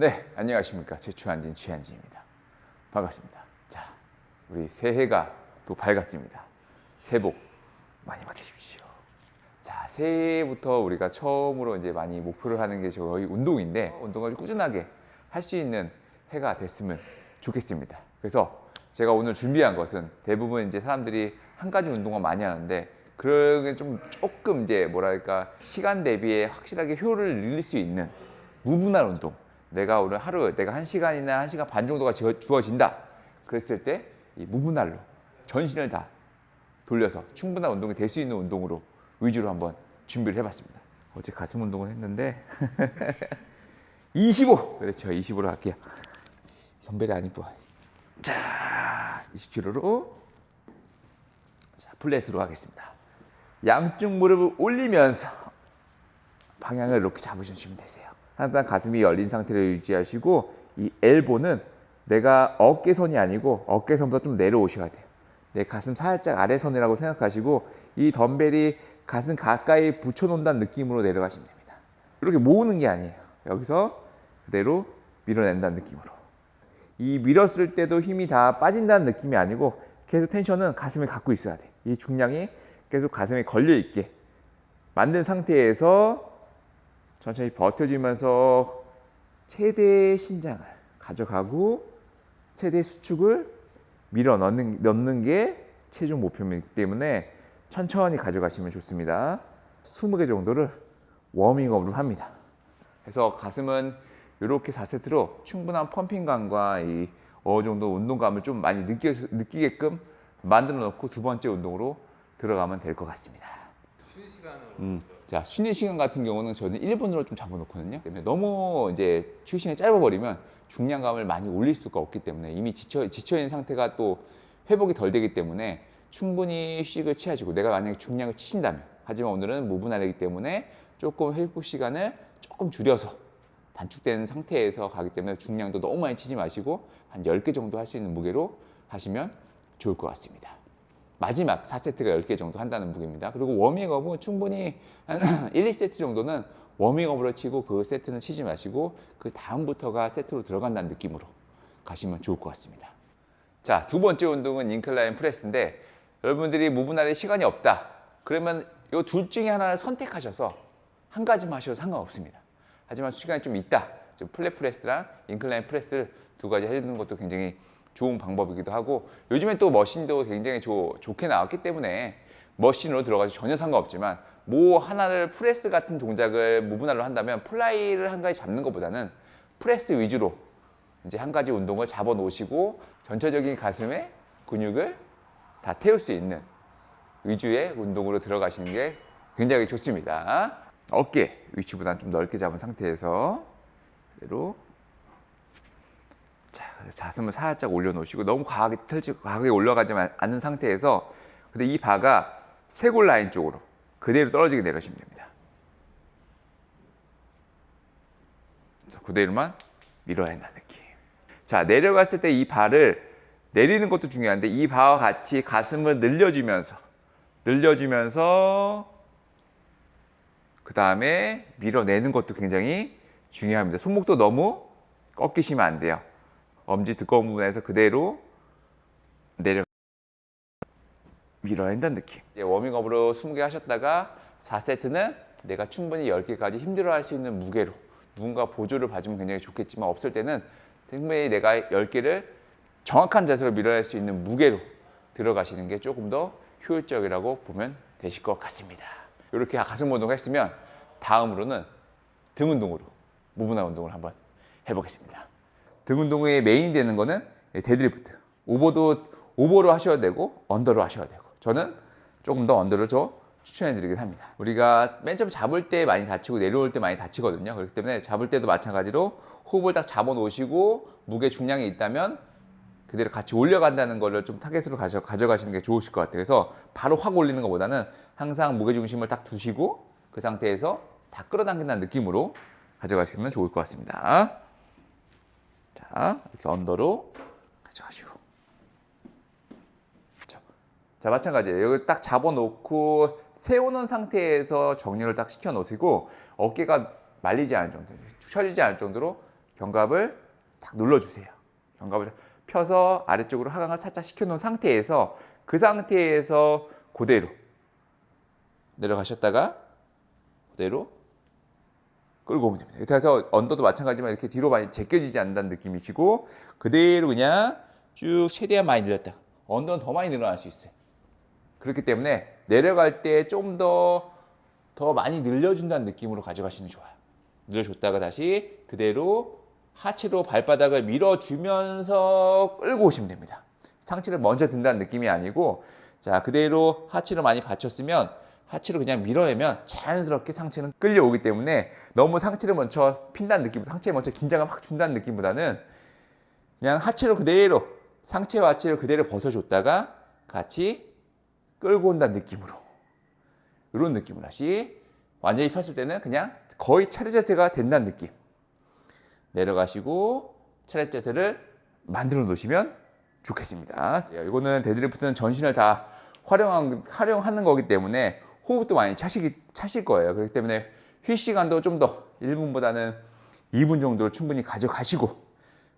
네, 안녕하십니까. 제추한진 취한진입니다. 반갑습니다. 자, 우리 새해가 또 밝았습니다. 새해 복 많이 받으십시오. 자, 새해부터 우리가 처음으로 이제 많이 목표를 하는 게 저희 운동인데 운동을 꾸준하게 할 수 있는 해가 됐으면 좋겠습니다. 그래서 제가 오늘 준비한 것은 대부분 이제 사람들이 한 가지 운동만 많이 하는데 그러게 좀 조금 이제 뭐랄까 시간 대비에 확실하게 효율을 늘릴 수 있는 무분할 운동. 내가 오늘 하루 내가 한 시간이나 한 시간 반 정도가 주어진다. 그랬을 때 이 무분할로 전신을 다 돌려서 충분한 운동이 될 수 있는 운동으로 위주로 한번 준비를 해봤습니다. 어제 가슴 운동을 했는데 25 그렇죠 25로 할게요. 선배이 안 이뻐. 자 20kg로 자 플랫으로 하겠습니다. 양쪽 무릎을 올리면서 방향을 이렇게 잡으시면 되세요. 항상 가슴이 열린 상태를 유지하시고 이 엘보는 내가 어깨선이 아니고 어깨선보다 좀 내려오셔야 돼요. 내 가슴 살짝 아래선이라고 생각하시고 이 덤벨이 가슴 가까이 붙여놓는다는 느낌으로 내려가시면 됩니다. 이렇게 모으는 게 아니에요. 여기서 그대로 밀어낸다는 느낌으로. 이 밀었을 때도 힘이 다 빠진다는 느낌이 아니고 계속 텐션은 가슴에 갖고 있어야 돼. 이 중량이 계속 가슴에 걸려 있게 만든 상태에서 천천히 버텨주면서 최대 신장을 가져가고 최대 수축을 밀어 넣는, 넣는 게 최종 목표이기 때문에 천천히 가져가시면 좋습니다. 20개 정도를 워밍업으로 합니다. 그래서 가슴은 이렇게 4세트로 충분한 펌핑감과 이 어느 정도 운동감을 좀 많이 느끼, 느끼게끔 만들어 놓고 두 번째 운동으로 들어가면 될 것 같습니다. 쉬는 시간을 음. 자, 쉬는 시간 같은 경우는 저는 1분으로 좀 잡아놓거든요. 때문에 너무 이제 쉬는 시간이 짧아버리면 중량감을 많이 올릴 수가 없기 때문에 이미 지쳐, 지쳐있는 상태가 또 회복이 덜 되기 때문에 충분히 휴식을 취하시고 내가 만약에 중량을 치신다면 하지만 오늘은 무분할이기 때문에 조금 회복 시간을 조금 줄여서 단축된 상태에서 가기 때문에 중량도 너무 많이 치지 마시고 한 10개 정도 할 수 있는 무게로 하시면 좋을 것 같습니다. 마지막 4세트가 10개 정도 한다는 무게입니다. 그리고 워밍업은 충분히 한 1, 2세트 정도는 워밍업으로 치고 그 세트는 치지 마시고 그 다음부터가 세트로 들어간다는 느낌으로 가시면 좋을 것 같습니다. 자, 두 번째 운동은 인클라인 프레스인데 여러분들이 무분할에 시간이 없다. 그러면 이 둘 중에 하나를 선택하셔서 한 가지만 하셔도 상관없습니다. 하지만 시간이 좀 있다. 좀 플랫 프레스랑 인클라인 프레스를 두 가지 해주는 것도 굉장히 좋은 방법이기도 하고 요즘에 또 머신도 굉장히 좋- 좋게 나왔기 때문에 머신으로 들어가서 전혀 상관없지만 뭐 하나를 프레스 같은 동작을 무분할로 한다면 플라이를 한 가지 잡는 것보다는 프레스 위주로 이제 한 가지 운동을 잡아 놓으시고 전체적인 가슴에 근육을 다 태울 수 있는 위주의 운동으로 들어가시는 게 굉장히 좋습니다. 어깨 위치보다는 좀 넓게 잡은 상태에서 그대로 자슴을 살짝 올려놓으시고 너무 과하게 털지 과하게 올라가지 마- 않는 상태에서 근데 이 바가 쇄골 라인 쪽으로 그대로 떨어지게 내려시면 됩니다. 그래서 그대로만 밀어야 한다는 느낌. 자 내려갔을 때 이 발을 내리는 것도 중요한데 이 바와 같이 가슴을 늘려주면서 늘려주면서 그 다음에 밀어내는 것도 굉장히 중요합니다. 손목도 너무 꺾이시면 안 돼요. 엄지 두꺼운 부분에서 그대로 내려 밀어낸다는 느낌. 이제 워밍업으로 20개 하셨다가 4세트는 내가 충분히 10개까지 힘들어 할 수 있는 무게로 누군가 보조를 봐주면 굉장히 좋겠지만 없을 때는 충분히 내가 10개를 정확한 자세로 밀어낼 수 있는 무게로 들어가시는 게 조금 더 효율적이라고 보면 되실 것 같습니다. 이렇게 가슴 운동을 했으면 다음으로는 등 운동으로 무분할 운동을 한번 해보겠습니다. 등 운동의 메인 되는 거는 데드리프트. 오버도 오버로 하셔야 되고 언더로 하셔야 되고 저는 조금 더 언더를 저 추천해 드리긴 합니다. 우리가 맨 처음 잡을 때 많이 다치고 내려올 때 많이 다치거든요. 그렇기 때문에 잡을 때도 마찬가지로 호흡을 딱 잡아 놓으시고 무게 중량이 있다면 그대로 같이 올려간다는 거를 좀 타겟으로 가져, 가져가시는 게 좋으실 것 같아요. 그래서 바로 확 올리는 것보다는 항상 무게 중심을 딱 두시고 그 상태에서 다 끌어당긴다는 느낌으로 가져가시면 좋을 것 같습니다. 자, 이렇게 언더로 가져가시고. 자, 자, 마찬가지예요. 여기 딱 잡아놓고 세우는 상태에서 정렬을 딱 시켜놓으시고 어깨가 말리지 않을 정도, 축 처지지 않을 정도로 견갑을 딱 눌러주세요. 견갑을 펴서 아래쪽으로 하강을 살짝 시켜놓은 상태에서 그 상태에서 그대로 내려가셨다가 그대로 끌고 오면 됩니다. 그래서 언더도 마찬가지지만 이렇게 뒤로 많이 제껴지지 않는다는 느낌이시고 그대로 그냥 쭉 최대한 많이 늘렸다. 언더는 더 많이 늘어날 수 있어요. 그렇기 때문에 내려갈 때 좀 더더 많이 늘려준다는 느낌으로 가져가시는 게 좋아요. 늘려줬다가 다시 그대로 하체로 발바닥을 밀어주면서 끌고 오시면 됩니다. 상체를 먼저 든다는 느낌이 아니고 자 그대로 하체로 많이 받쳤으면 하체로 그냥 밀어내면 자연스럽게 상체는 끌려오기 때문에 너무 상체를 먼저 핀다는 느낌, 상체에 먼저 긴장을 확 준다는 느낌보다는 그냥 하체로 그대로 상체와 하체를 그대로 벗어줬다가 같이 끌고 온다는 느낌으로 이런 느낌으로 다시 완전히 폈을 때는 그냥 거의 차례 자세가 된다는 느낌 내려가시고 차례 자세를 만들어 놓으시면 좋겠습니다. 이거는 데드리프트는 전신을 다 활용한, 활용하는 거기 때문에 호흡도 많이 차시기, 차실 거예요. 그렇기 때문에 휴 시간도 좀 더 1분보다는 2분 정도를 충분히 가져가시고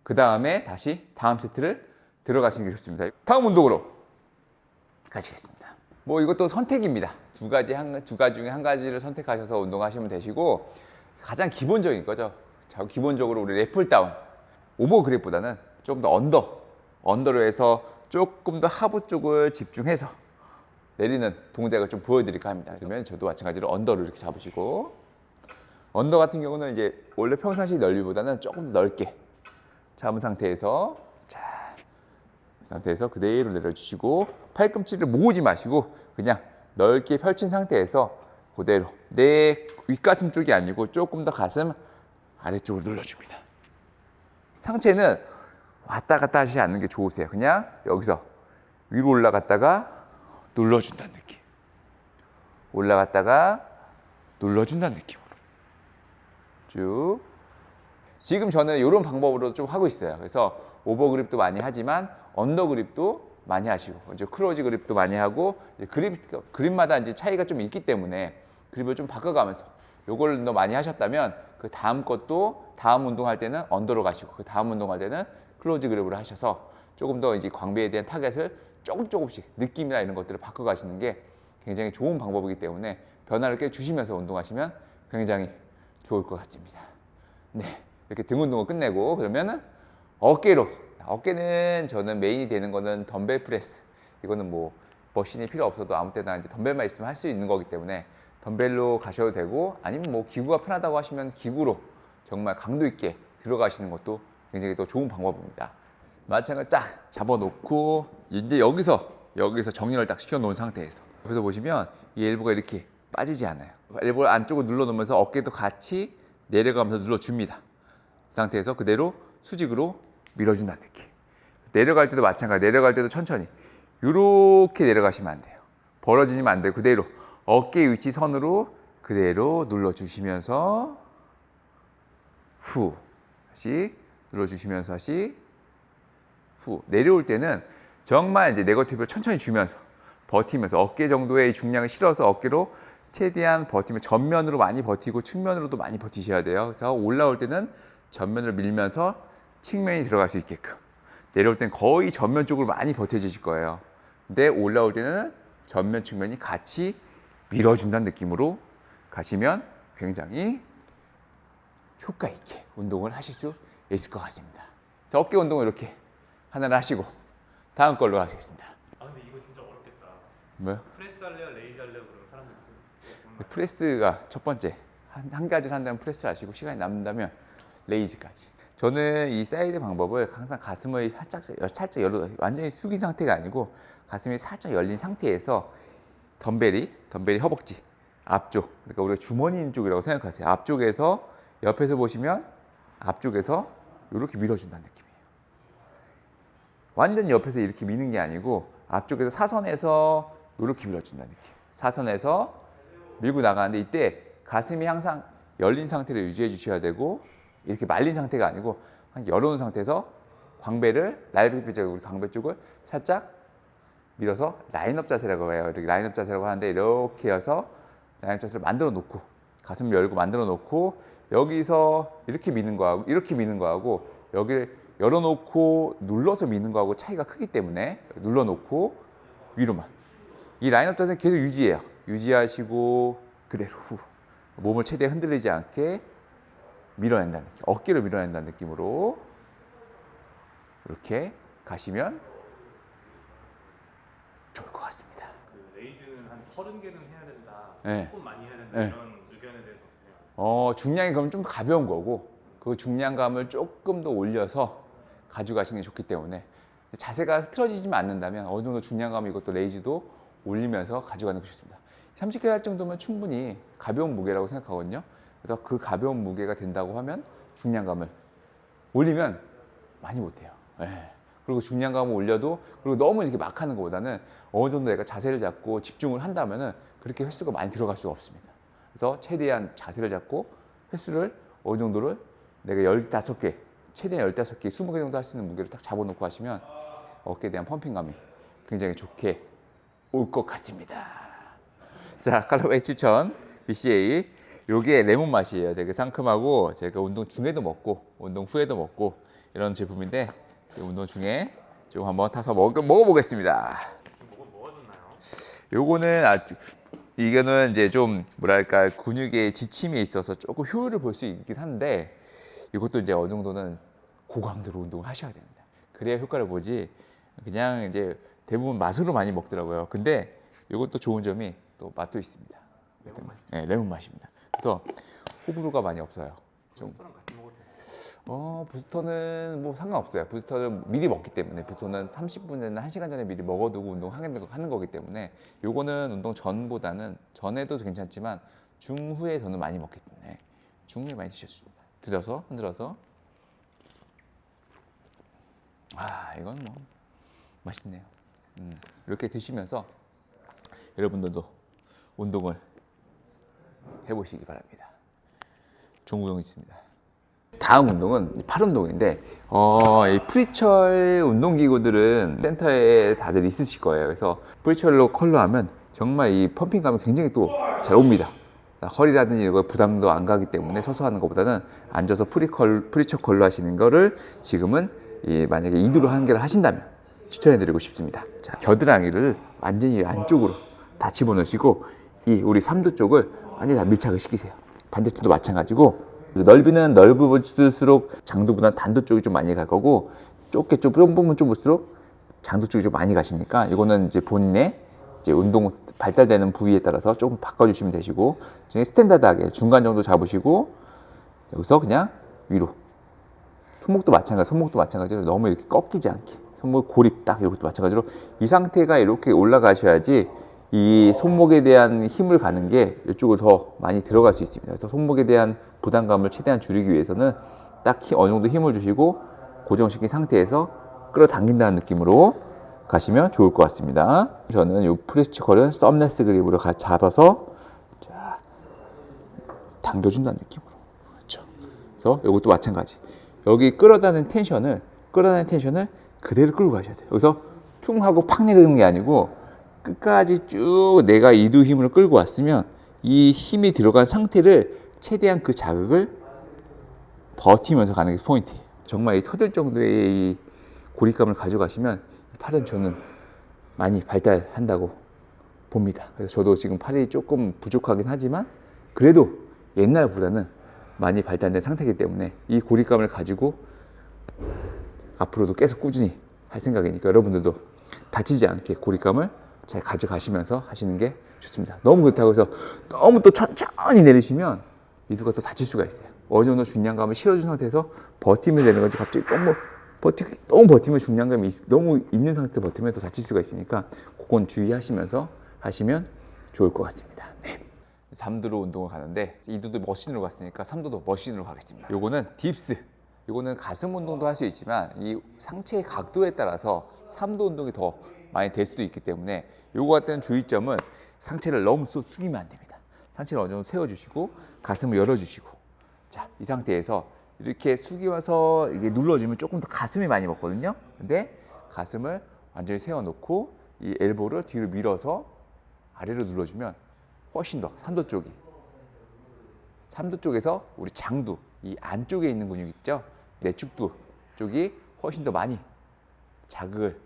그 다음에 다시 다음 세트를 들어가시는 게 좋습니다. 다음 운동으로 가시겠습니다. 뭐 이것도 선택입니다. 두 가지 한, 두 가지 중에 한 가지를 선택하셔서 운동하시면 되시고 가장 기본적인 거죠. 자, 기본적으로 우리 래플 다운 오버 그립보다는 좀 더 언더 언더로 해서 조금 더 하부 쪽을 집중해서 내리는 동작을 좀 보여드릴까 합니다. 그러면 저도 마찬가지로 언더를 이렇게 잡으시고 언더 같은 경우는 이제 원래 평상시 넓이보다는 조금 더 넓게 잡은 상태에서 자이 상태에서 그대로 내려주시고 팔꿈치를 모으지 마시고 그냥 넓게 펼친 상태에서 그대로 내 윗가슴 쪽이 아니고 조금 더 가슴 아래쪽으로 눌러줍니다. 상체는 왔다 갔다 하시지 않는 게 좋으세요. 그냥 여기서 위로 올라갔다가 눌러준다는 느낌. 올라갔다가 눌러준다는 느낌으로. 쭉. 지금 저는 이런 방법으로 좀 하고 있어요. 그래서 오버 그립도 많이 하지만 언더 그립도 많이 하시고 이제 클로즈 그립도 많이 하고 그립 그립마다 이제 차이가 좀 있기 때문에 그립을 좀 바꿔가면서 요걸 더 많이 하셨다면 그 다음 것도 다음 운동할 때는 언더로 가시고 그 다음 운동할 때는 클로즈 그립으로 하셔서 조금 더 이제 광배에 대한 타겟을 조금 조금씩 느낌이나 이런 것들을 바꿔가시는 게 굉장히 좋은 방법이기 때문에 변화를 꽤 주시면서 운동하시면 굉장히 좋을 것 같습니다. 네, 이렇게 등 운동을 끝내고 그러면은 어깨로 어깨는 저는 메인이 되는 거는 덤벨 프레스 이거는 뭐 머신이 필요 없어도 아무 때나 이제 덤벨만 있으면 할 수 있는 거기 때문에 덤벨로 가셔도 되고 아니면 뭐 기구가 편하다고 하시면 기구로 정말 강도 있게 들어가시는 것도 굉장히 또 좋은 방법입니다. 마찬가지 딱 잡아놓고 이제 여기서 여기서 정렬을 딱 시켜 놓은 상태에서 그래서 보시면 이 엘보가 이렇게 빠지지 않아요. 엘보를 안쪽으로 눌러 놓으면서 어깨도 같이 내려가면서 눌러 줍니다. 이 상태에서 그대로 수직으로 밀어준다는 느낌. 내려갈 때도 마찬가지. 내려갈 때도 천천히 이렇게 내려가시면 안 돼요. 벌어지면 안 돼요. 그대로 어깨 위치 선으로 그대로 눌러 주시면서 후 다시 눌러 주시면서 다시 후 내려올 때는 정말 이제 네거티브를 천천히 주면서 버티면서 어깨 정도의 중량을 실어서 어깨로 최대한 버티면 전면으로 많이 버티고 측면으로도 많이 버티셔야 돼요. 그래서 올라올 때는 전면으로 밀면서 측면이 들어갈 수 있게끔 내려올 때는 거의 전면 쪽으로 많이 버텨주실 거예요. 근데 올라올 때는 전면 측면이 같이 밀어준다는 느낌으로 가시면 굉장히 효과 있게 운동을 하실 수 있을 것 같습니다. 자, 어깨 운동을 이렇게 하나를 하시고 다음 걸로 가시겠습니다. 아 근데 이거 진짜 어렵겠다. 뭐요? 프레스 할래요, 레이즈 할래요 그러면 사람들 프레스가 첫 번째 한, 한 가지를 한다면 프레스 하시고 시간이 남는다면 레이즈까지. 저는 이 사이드 방법을 항상 가슴을 살짝 살짝 열어 완전히 숙인 상태가 아니고 가슴이 살짝 열린 상태에서 덤벨이 덤벨이 허벅지 앞쪽 그러니까 우리가 주머니 쪽이라고 생각하세요. 앞쪽에서 옆에서 보시면 앞쪽에서 이렇게 밀어준다는 느낌이에요. 완전 옆에서 이렇게 미는 게 아니고 앞쪽에서 사선에서 이렇게 밀어준다는 느낌. 사선에서 밀고 나가는데 이때 가슴이 항상 열린 상태를 유지해 주셔야 되고 이렇게 말린 상태가 아니고 한 열어놓은 상태에서 광배를 날개 쪽 우리 광배 쪽을 살짝 밀어서 라인업 자세라고 해요. 이렇게 라인업 자세라고 하는데 이렇게 해서 라인업 자세를 만들어 놓고 가슴 열고 만들어 놓고 여기서 이렇게 미는 거하고 이렇게 미는 거하고 여기를 열어놓고 눌러서 미는 거하고 차이가 크기 때문에 눌러놓고 위로만 이 라인업 자세 계속 유지해요. 유지하시고 그대로 후. 몸을 최대한 흔들리지 않게 밀어낸다는 느낌, 어깨를 밀어낸다는 느낌으로 이렇게 가시면 좋을 것 같습니다. 그 레이즈는 한 30개는 해야 된다. 네. 조금 많이 해야 된다. 네. 이런 의견에 대해서 어떻게 생각하세요? 어, 중량이 그럼 좀 가벼운 거고 그 중량감을 조금 더 올려서 가져가시는 게 좋기 때문에 자세가 흐트러지지만 않는다면 어느 정도 중량감 이것도 레이즈도 올리면서 가져가는 게 좋습니다. 30개 할 정도면 충분히 가벼운 무게라고 생각하거든요. 그래서 그 가벼운 무게가 된다고 하면 중량감을 올리면 많이 못해요. 예. 그리고 중량감을 올려도 그리고 너무 이렇게 막 하는 것보다는 어느 정도 내가 자세를 잡고 집중을 한다면은 그렇게 횟수가 많이 들어갈 수가 없습니다. 그래서 최대한 자세를 잡고 횟수를 어느 정도를 내가 15개, 최대한 15개, 20개 정도 할 수 있는 무게를 딱 잡아놓고 하시면 어깨에 대한 펌핑감이 굉장히 좋게 올 것 같습니다. 자, 칼로웨이 7000 BCA. 요게 레몬 맛이에요. 되게 상큼하고 제가 운동 중에도 먹고 운동 후에도 먹고 이런 제품인데 이 운동 중에 좀 한번 타서 먹, 먹어보겠습니다. 요거는 아직 이거는 이제 좀 뭐랄까 근육의 지침에 있어서 조금 효율을 볼 수 있긴 한데 이것도 이제 어느 정도는 고강도로 운동을 하셔야 됩니다. 그래야 효과를 보지 그냥 이제 대부분 맛으로 많이 먹더라고요. 근데 이것도 좋은 점이 또 맛도 있습니다. 레몬 맛이. 네, 레몬 맛입니다. 그래서 호불호가 많이 없어요. 좀. 어, 부스터는 뭐 상관없어요. 부스터는 미리 먹기 때문에 부스터는 30분이나 1시간 전에 미리 먹어두고 운동하는 하는 거기 때문에 요거는 운동 전보다는 전에도 괜찮지만 중후에 저는 많이 먹기 때문에 중후에 많이 드셨습니다. 들어서 흔들어서 아 이건 뭐 맛있네요. 음, 이렇게 드시면서 여러분들도 운동을 해보시기 바랍니다. 중구동이 있습니다. 다음 운동은 팔 운동인데 어, 이 프리철 운동 기구들은 센터에 다들 있으실 거예요. 그래서 프리철로 컬러하면 정말 이 펌핑감이 굉장히 또 잘 옵니다. 허리라든지 이거 부담도 안 가기 때문에 서서 하는 것보다는 앉아서 프리컬 프리처 컬러 하시는 거를 지금은 이 만약에 이두로 한 개를 하신다면 추천해드리고 싶습니다. 자, 겨드랑이를 완전히 안쪽으로 다 집어넣으시고 이 우리 삼두 쪽을 완전히 다 밀착을 시키세요. 반대쪽도 마찬가지고 넓이는 넓을수록 장도보다 단도 쪽이 좀 많이 갈 거고 좁게 좀 좁으면 좁을수록 장도 쪽이 좀 많이 가시니까 이거는 이제 본인의 이제 운동 발달되는 부위에 따라서 조금 바꿔주시면 되시고 스탠다드하게 중간 정도 잡으시고 여기서 그냥 위로 손목도 마찬가지, 손목도 마찬가지로 너무 이렇게 꺾이지 않게 손목 고립 딱 이것도 마찬가지로 이 상태가 이렇게 올라가셔야지 이 손목에 대한 힘을 가는 게 이쪽으로 더 많이 들어갈 수 있습니다. 그래서 손목에 대한 부담감을 최대한 줄이기 위해서는 딱 히- 어느 정도 힘을 주시고 고정시킨 상태에서 끌어당긴다는 느낌으로 가시면 좋을 것 같습니다. 저는 이 프레스치컬은 썸네스 그립으로 가- 잡아서 자, 당겨준다는 느낌으로. 그렇죠. 그래서 이것도 마찬가지. 여기 끌어다는 텐션을 끌어다는 텐션을 그대로 끌고 가셔야 돼요. 여기서 퉁 하고 팍 내리는 게 아니고 끝까지 쭉 내가 이두 힘을 끌고 왔으면 이 힘이 들어간 상태를 최대한 그 자극을 버티면서 가는 게 포인트예요. 정말 이 터질 정도의 이 고립감을 가져가시면 팔은 저는 많이 발달한다고 봅니다. 그래서 저도 지금 팔이 조금 부족하긴 하지만 그래도 옛날보다는 많이 발달된 상태이기 때문에 이 고립감을 가지고 앞으로도 계속 꾸준히 할 생각이니까 여러분들도 다치지 않게 고립감을 잘 가져가시면서 하시는 게 좋습니다. 너무 그렇다고 해서 너무 또 천천히 내리시면 이두가 또 다칠 수가 있어요. 어느 정도 중량감을 실어준 상태에서 버티면 되는 거지 갑자기 너무 버티 너무 버티면 중량감이 있- 너무 있는 상태에서 버티면 또 다칠 수가 있으니까 그건 주의하시면서 하시면 좋을 것 같습니다. 네. 3두로 운동을 가는데 이두도 머신으로 갔으니까 3두도 머신으로 가겠습니다. 요거는 딥스. 요거는 가슴 운동도 할 수 있지만 이 상체의 각도에 따라서 3두 운동이 더 많이 될 수도 있기 때문에 요거 같은 주의점은 상체를 너무 쏘- 숙이면 안 됩니다. 상체를 어느 정도 세워주시고 가슴을 열어주시고 자, 이 상태에서 이렇게 숙여서 이게 눌러주면 조금 더 가슴이 많이 먹거든요. 근데 가슴을 완전히 세워놓고 이 엘보를 뒤로 밀어서 아래로 눌러주면 훨씬 더 삼도 쪽이 삼두 쪽에서 우리 장두 이 안쪽에 있는 근육 있죠? 내축두 쪽이 훨씬 더 많이 자극을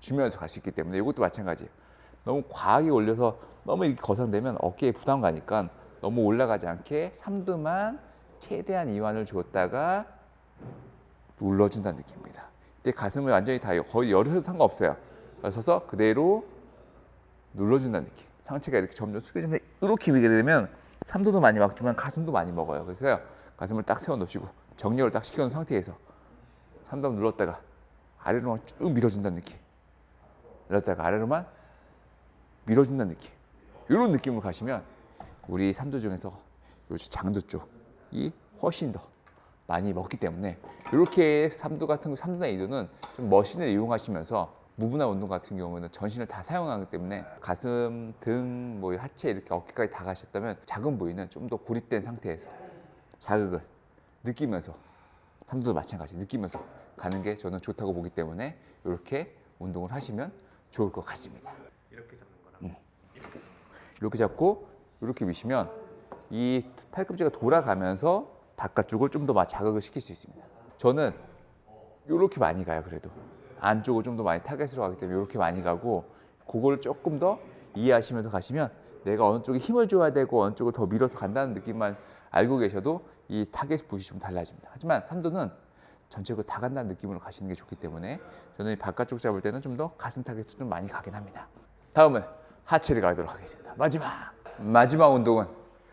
주면서 갈 수 있기 때문에 이것도 마찬가지예요. 너무 과하게 올려서 너무 이렇게 거선되면 어깨에 부담 가니까 너무 올라가지 않게 삼두만 최대한 이완을 줬다가 눌러준다는 느낌입니다. 이때 가슴을 완전히 다 거의 열어도 상관없어요. 서서 그대로 눌러준다는 느낌. 상체가 이렇게 점점 숙여지면 이렇게 밀게 되면 삼두도 많이 먹지만 가슴도 많이 먹어요. 그래서 가슴을 딱 세워 놓으시고 정렬을 딱 시켜놓은 상태에서 삼두 눌렀다가 아래로만 쭉 밀어준다는 느낌. 내렸다가 아래로만 밀어준다는 느낌. 이런 느낌으로 가시면 우리 삼두 중에서 요 장두 쪽 이 훨씬 더 많이 먹기 때문에 이렇게 삼두 같은 거 삼두나 이두는 좀 머신을 이용하시면서 무분화 운동 같은 경우는 전신을 다 사용하기 때문에 가슴, 등, 뭐 하체 이렇게 어깨까지 다 가셨다면 작은 부위는 좀 더 고립된 상태에서 자극을 느끼면서 삼두도 마찬가지 느끼면서 가는 게 저는 좋다고 보기 때문에 이렇게 운동을 하시면 좋을 것 같습니다. 이렇게 잡는 거랑 음. 이렇게 잡고 이렇게 미시면 이 팔꿈치가 돌아가면서 바깥쪽을 좀 더 자극을 시킬 수 있습니다. 저는 이렇게 많이 가요. 그래도 안쪽을 좀 더 많이 타겟으로 가기 때문에 이렇게 많이 가고 그걸 조금 더 이해하시면서 가시면 내가 어느 쪽에 힘을 줘야 되고 어느 쪽을 더 밀어서 간다는 느낌만 알고 계셔도 이 타겟 붓이 좀 달라집니다. 하지만 삼도는 전체적으로 다 간다는 느낌으로 가시는 게 좋기 때문에 저는 이 바깥쪽 잡을 때는 좀 더 가슴 타겟을 좀 많이 가긴 합니다. 다음은 하체를 가도록 하겠습니다. 마지막 마지막 운동은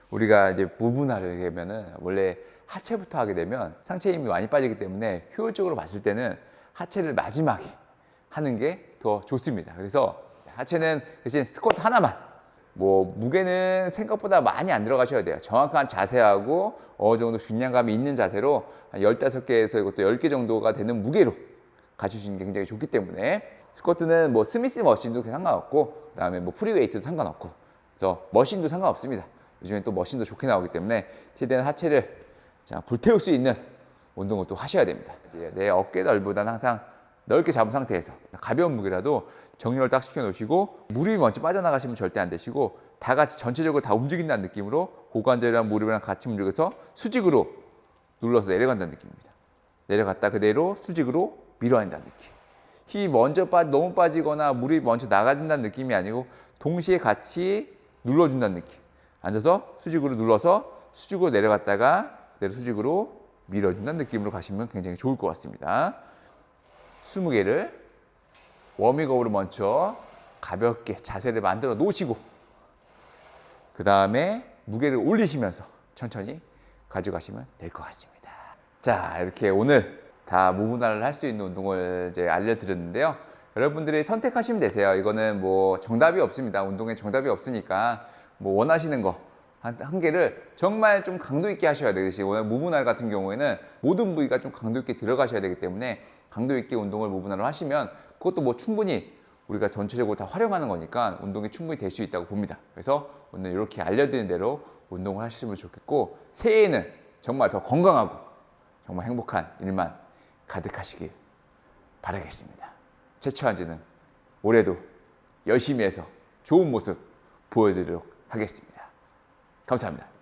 우리가 이제 무분할을 되면은 원래 하체부터 하게 되면 상체 힘이 많이 빠지기 때문에 효율적으로 봤을 때는 하체를 마지막에 하는 게 더 좋습니다. 그래서 하체는 대신 스쿼트 하나만 뭐 무게는 생각보다 많이 안 들어가셔야 돼요. 정확한 자세하고 어느 정도 중량감이 있는 자세로 한 15개에서 이것도 10개 정도가 되는 무게로 가주시는 게 굉장히 좋기 때문에 스쿼트는 뭐 스미스 머신도 상관없고 그다음에 뭐 프리웨이트도 상관없고 그래서 머신도 상관없습니다. 요즘엔 또 머신도 좋게 나오기 때문에 최대한 하체를 자, 불태울 수 있는 운동을 또 하셔야 됩니다. 이제 내 어깨 넓보다는 항상 넓게 잡은 상태에서 가벼운 무게라도 정렬을 딱 시켜 놓으시고 무릎이 먼저 빠져나가시면 절대 안 되시고 다 같이 전체적으로 다 움직인다는 느낌으로 고관절이랑 무릎이랑 같이 움직여서 수직으로 눌러서 내려간다는 느낌입니다. 내려갔다 그대로 수직으로 밀어낸다는 느낌. 힘이 먼저 빠 너무 빠지거나 무릎이 먼저 나가진다는 느낌이 아니고 동시에 같이 눌러준다는 느낌. 앉아서 수직으로 눌러서 수직으로 내려갔다가 그대로 수직으로 밀어준다는 느낌으로 가시면 굉장히 좋을 것 같습니다. 20개를 워밍업으로 먼저 가볍게 자세를 만들어 놓으시고 그 다음에 무게를 올리시면서 천천히 가져가시면 될 것 같습니다. 자, 이렇게 오늘 다 무분할을 할 수 있는 운동을 이제 알려드렸는데요. 여러분들이 선택하시면 되세요. 이거는 뭐 정답이 없습니다. 운동에 정답이 없으니까 뭐 원하시는 거 한, 한 개를 정말 좀 강도 있게 하셔야 되듯이 오늘 무분할 같은 경우에는 모든 부위가 좀 강도 있게 들어가셔야 되기 때문에 강도 있게 운동을 무분할로 하시면 그것도 뭐 충분히 우리가 전체적으로 다 활용하는 거니까 운동이 충분히 될 수 있다고 봅니다. 그래서 오늘 이렇게 알려드린 대로 운동을 하시면 좋겠고 새해에는 정말 더 건강하고 정말 행복한 일만 가득하시길 바라겠습니다. 최초한지는 올해도 열심히 해서 좋은 모습 보여드리도록 하겠습니다. 감사합니다.